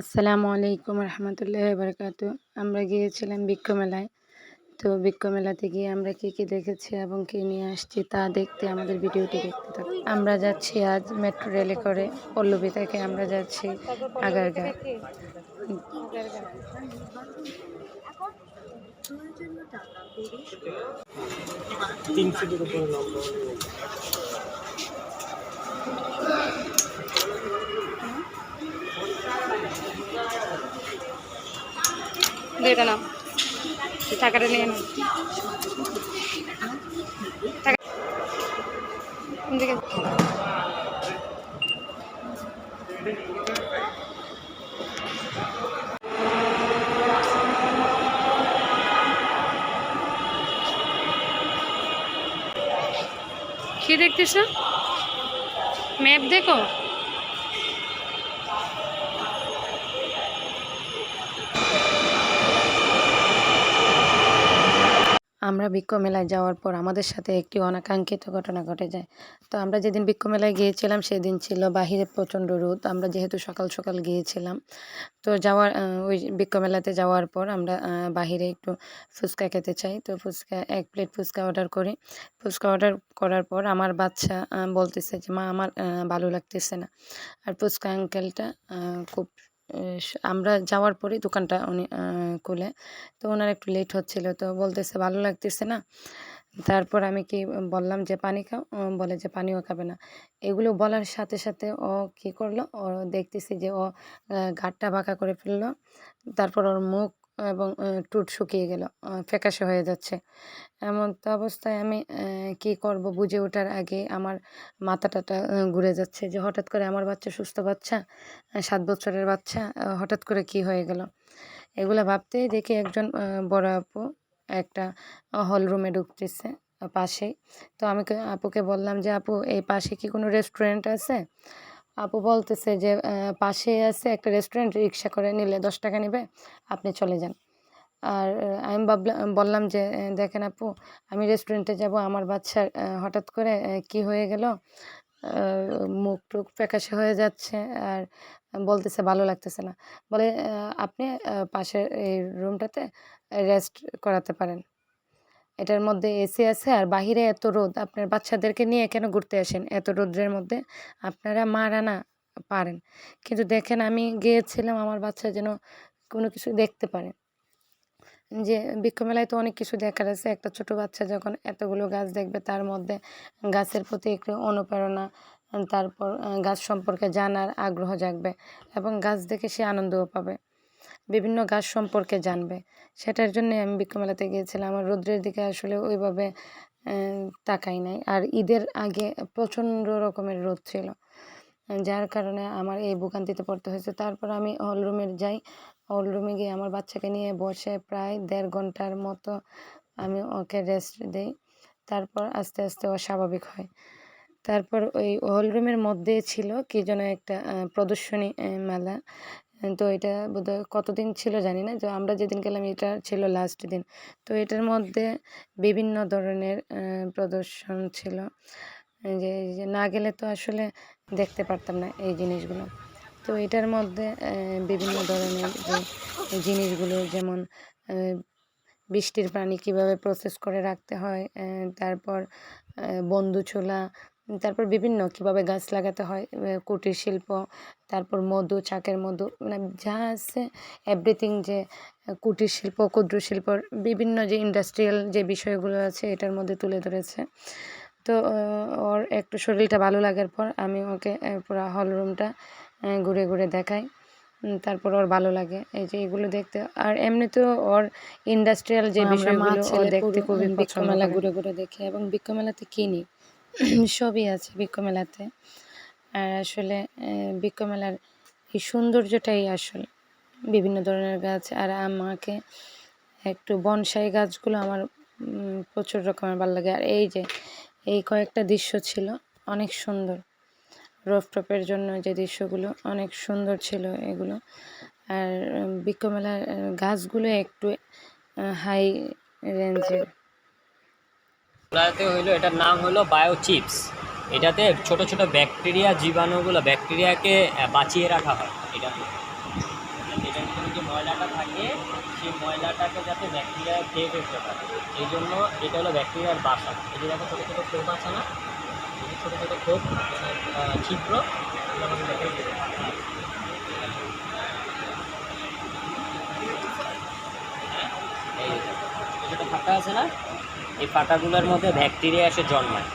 আসসালামু আলাইকুম রহমতুল্লাহ বারকাত। আমরা গিয়েছিলাম মেলায় তো মেলাতে গিয়ে আমরা কি কি দেখেছি এবং কি নিয়ে আসছি তা দেখতে আমাদের ভিডিওটি দেখতে থাকুন। আমরা যাচ্ছি আজ মেট্রো রেলে করে পল্লবী থেকে আমরা যাচ্ছি আগারগা তিন টাকাটা নিয়ে কি দেখতেছো? ম্যাপ দেখো? আমরা বৃক্ষ মেলায় যাওয়ার পর আমাদের সাথে একটি অনাকাঙ্ক্ষিত ঘটনা ঘটে যায়। তো আমরা যেদিন বৃক্ষ মেলায় গিয়েছিলাম সেদিন ছিল বাহিরে প্রচণ্ড রোদ। আমরা যেহেতু সকাল সকাল গিয়েছিলাম, তো যাওয়ার ওই বৃক্ষ মেলাতে যাওয়ার পর আমরা বাহিরে একটু ফুচকা খেতে চাই। তো ফুচকা, এক প্লেট ফুচকা অর্ডার করি। ফুচকা অর্ডার করার পর আমার বাচ্চা বলতেছে যে, মা, আমার ভালো লাগতেছে না। আর ফুচকা আঙ্কেলটা খুব আমরা যাওয়ার পরে দোকানটা উনি খুলে। তো ওনার একটু লেট হচ্ছিল। তো বলতেছে, ভালো লাগতেছে না? তারপর আমি কি বললাম যে, পানি খাও? বলে যে, পানিও খাবে না। এগুলো বলার সাথে সাথে ও কি করল? ও দেখতেছি যে, ও ঘাটটা বাঁকা করে ফেলল। তারপর ওর মুখ এবং ঠোঁট শুকিয়ে গেল ফ্যাকাশে হয়ে যাচ্ছে। এমন তো অবস্থায় আমি কি করব বুঝে ওঠার আগে আমার মাথাটাটা ঘুরে যাচ্ছে যে হঠাৎ করে আমার বাচ্চা সুস্থ বাচ্চা সাত বছরের বাচ্চা হঠাৎ করে কি হয়ে গেল? এগুলো ভাবতেই দেখি একজন বড় আপু একটা হল রুমে ঢুকতেছে পাশেই। তো আমি আপুকে বললাম যে, আপু, এই পাশে কি কোনো রেস্টুরেন্ট আছে? আপু বলতেছে যে পাশেই আছে একটা রেস্টুরেন্ট রিক্সা করে নিলে দশ টাকা নেবে, আপনি চলে যান। আর আমি ভাবলাম বললাম যে দেখেন আপু, আমি রেস্টুরেন্টে যাব, আমার বাচ্চার হঠাৎ করে কি হয়ে গেল? মুখ টুক ফ্যাকাশে হয়ে যাচ্ছে। আর বলতেছে, ভালো লাগতেছে না। বলে আপনি পাশের এই রুমটাতে রেস্ট করাতে পারেন। এটার মধ্যে এসি আছে আর বাহিরে এত রোদ, আপনার বাচ্চাদেরকে নিয়ে কেন ঘুরতে আসেন? এত রোদ্রের মধ্যে আপনারা মারা না পারেন। কিন্তু দেখেন আমি গিয়েছিলাম, আমার বাচ্চা যেন কোনো কিছু দেখতে পারে। যে বৃক্ষ মেলায় তো অনেক কিছু দেখার আছে। একটা ছোট বাচ্চা যখন এতগুলো গাছ দেখবে, তার মধ্যে গাছের প্রতি একটু অনুপ্রেরণা, তারপর গাছ সম্পর্কে জানার আগ্রহ জাগবে এবং গাছ দেখে সে আনন্দও পাবে। বিভিন্ন গাছ সম্পর্কে জানবে। সেটার জন্য আমি বৃক্ষ মেলাতে গিয়েছিলাম। আমার রৌদ্রের দিকে আসলে ওইভাবে তাকাই নাই। আর ঈদের আগে প্রচণ্ড রকমের রোদ ছিল, যার কারণে আমার এই ভোগান্তিতে পড়তে হয়েছে। তারপর আমি হল রুমে যাই। হল রুমে গিয়ে আমার বাচ্চাকে নিয়ে বসে প্রায় দেড় ঘণ্টার মতো আমি ওকে রেস্ট দিই। তারপর আস্তে আস্তে ও স্বাভাবিক হয়। তারপর ওই হল রুমের মধ্যে ছিল কি যেন একটা প্রদর্শনী মেলা। তো এটা বোধহয় কতদিন ছিল জানি না। তো আমরা যেদিন গেলাম এটা ছিল লাস্ট দিন। তো এটার মধ্যে বিভিন্ন ধরনের প্রদর্শন ছিল। যে না গেলে তো আসলে দেখতে পারতাম না এই জিনিসগুলো। তো এটার মধ্যে বিভিন্ন ধরনের যে জিনিসগুলো যেমন বৃষ্টির পানি কীভাবে প্রসেস করে রাখতে হয় তারপর বন্ধু ছোলা তারপর বিভিন্ন কীভাবে গাছ লাগাতে হয় কুটির শিল্প তারপর মধু চাকের মধু মানে যা আছে এভরিথিং যে কুটির শিল্প ক্ষুদ্র শিল্পর বিভিন্ন যে ইন্ডাস্ট্রিয়াল যে বিষয়গুলো আছে এটার মধ্যে তুলে ধরেছে। তো ওর একটু শরীরটা ভালো লাগার পর আমি ওকে পুরো হল রুমটা ঘুরে ঘুরে দেখাই। তারপর ওর ভালো লাগে। এই যে এগুলো দেখতে আর এমনিতেও ওর ইন্ডাস্ট্রিয়াল যে বিষয়গুলো দেখতে খুবই পছন্দ মেলা ঘুরে ঘুরে দেখি এবং বৃক্ষ মেলাতে কিনি সবই আছে বৃক্ষ মেলাতে। আর আসলে আহ, বৃক্ষ মেলার এই সৌন্দর্যটাই আসল। বিভিন্ন ধরনের গাছ আর আমাকে একটু বনসাই গাছগুলো আমার প্রচুর রকমের ভালো লাগে। আর এই যে এই কয়েকটা দৃশ্য ছিল অনেক সুন্দর। রোফটপের জন্য যে দৃশ্যগুলো অনেক সুন্দর ছিল এগুলো। আর উম, বৃক্ষ মেলার গাছগুলো একটু হাই রেঞ্জের ওটাতে হইল, এটার নাম হলো বায়ো চিপস এটাতে ছোট ছোট ব্যাকটেরিয়া, জীবাণুগুলো, ব্যাকটেরিয়াকে বাঁচিয়ে রাখা হয় এটাতে ওই যে ময়লাটা থাকে, সেই ময়লাটাকে যাতে ব্যাকটেরিয়া খেয়ে ফেলতে পারে। এই জন্য এটা হলো ব্যাকটেরিয়ার বাসা। এই যে দেখো, ছোটো ছোটো খোপ আছে না? ছোটো ছোটো খোপ ছিদ্র ব্যাকটেরিয়া এই ফাঁকা আছে না? এই ফাঁকাগুলোর মধ্যে ব্যাকটেরিয়া এসে জন্মায়।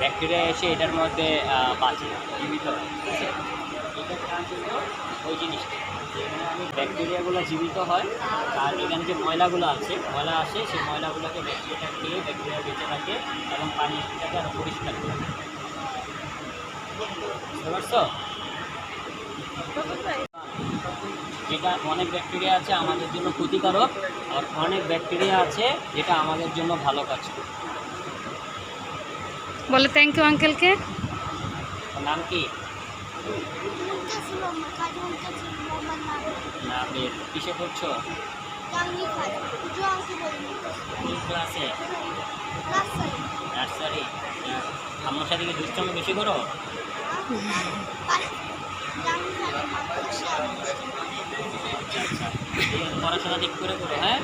ব্যাকটেরিয়া এসে এটার মধ্যে বাঁচে। জীবিত ওই জিনিসটা। ব্যাকটেরিয়াগুলো জীবিত হয়, আর এখানে যে ময়লাগুলো আছে, ময়লা আসে, সেই ময়লাগুলোকে ব্যাকটেরিয়া খেয়ে ব্যাকটেরিয়া বেঁচে থাকে এবং পানিটাকে আরও পরিষ্কার করে বুঝতে যেটা অনেক ব্যাকটেরিয়া আছে আমাদের জন্য ক্ষতিকারক আর অনেক ব্যাকটেরিয়া আছে যেটা আমাদের জন্য ভালো কাজ করে। বলে থ্যাংক ইউ আঙ্কেলকে নাম কি? নামের কিসে পড়ছো? ক্লাসে নার্সারি আমার সাথে কি দুষ্টামি বেশি করো? পড়াশোনা ঠিক করে করো হ্যাঁ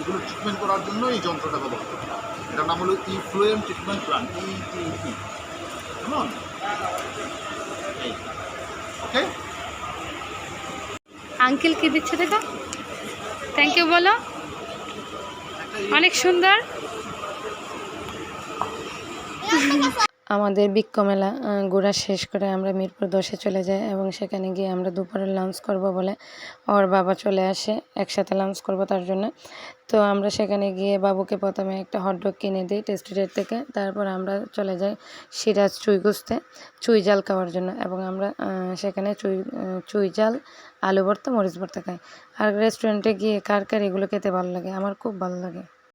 এগুলো ট্রিটমেন্ট করার জন্য এই যন্ত্রটা ব্যবহার করতে হয় এটার নাম হলো ইফ্লুয়েম ট্রিটমেন্ট প্ল্যান ইটিপি কেমন ওকে আঙ্কেল কি দিচ্ছে দেখো? থ্যাংক ইউ বলো। অনেক সুন্দর। আমাদের বৃক্ষ মেলা ঘোরা শেষ করে আমরা মিরপুর দশে চলে যাই এবং সেখানে গিয়ে আমরা দুপুরে লাঞ্চ করব বলে ওর বাবা চলে আসে, একসাথে লাঞ্চ করব তার জন্য। তো আমরা সেখানে গিয়ে বাবুকে প্রথমে একটা হটডগ কিনে দিই টেস্টিডের থেকে, তারপর আমরা চলে যাই সিরাজ চুই গুছতে চুই জাল খাওয়ার জন্য এবং আমরা সেখানে চুই চুই জাল, আলু ভর্তা, মরিচ ভর্তা খাই। আর রেস্টুরেন্টে গিয়ে কার কার এগুলো খেতে ভালো লাগে? আমার খুব ভালো লাগে।